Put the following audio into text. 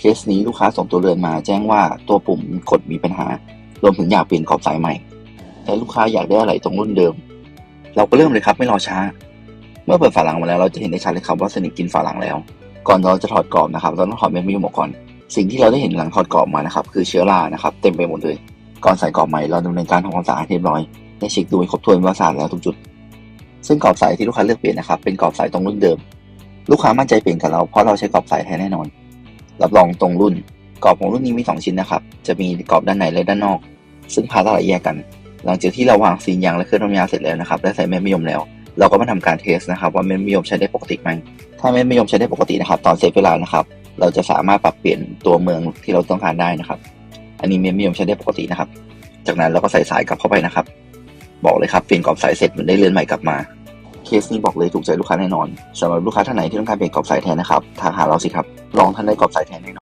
เคสนี้ลูกค้าส่งตัวเรือนมาแจ้งว่าตัวปุ่มกดมีปัญหา รวมถึงอยากเปลี่ยนกรอบสายใหม่ แต่ลูกค้าอยากได้อะไรตรงรุ่นเดิม เราก็เริ่มเลยครับไม่รอช้า เมื่อเปิดฝาหลังมาแล้วเราจะเห็นได้ชัดเลยครับว่าสนิทกินฝาหลังแล้ว ก่อนเราจะถอดกรอบนะครับเราต้องถอดเม็ดมะยมออกก่อน สิ่งที่เราได้เห็นหลังถอดกรอบมานะครับคือเชื้อรานะครับเต็มไปหมดเลย ก่อนใส่กรอบใหม่เราดำเนินการทำความสะอาดให้เรียบร้อยและเช็คดูครบถ้วนว่าสะอาดแล้วทุกจุด ซึ่งกรอบสายที่ลูกค้าเลือกเปลี่ยนนะครับเป็นกรอบสายตรงรุ่นเดิม ลูกค้ามั่นใจเปลี่ยนกับเราเพราะเราใช้กรอบสายแท้แน่นอน รับรองตรงรุ่น กรอบของรุ่นนี้มี 2 ชิ้นนะครับ จะมีกรอบด้านในและด้านนอก ซึ่งพาร์ทอะแยกกัน หลังจากที่เราวางซีนยางและเครื่องทำยาเสร็จแล้วนะครับและใส่เม็ดมยมแล้ว เราก็มาทำการเทสนะครับว่าเม็ดมยมใช้ได้ปกติไหมถ้าเม็ดมยมใช้ได้ปกตินะครับ ตอนเซฟเวลานะครับ เราจะสามารถปรับเปลี่ยนตัวเมืองที่เราต้องการได้นะครับ อันนี้เม็ดมยมใช้ได้ปกตินะครับ จากนั้นเราก็ใส่สายกลับเข้าไปนะครับ บอกเลยครับเปลี่ยนกรอบสายเสร็จมือนได้เรือนใหม่กลับมาเคสนี้บอกเลยถูกใจลูกค้าแน่นอนสำหรับลูกค้าท่านไหนที่ต้องการเปลี่ยนกรอบสายแทนนะครับทักหาเราสิครับ ลองท่านได้กรอบสายแทนแน่นอน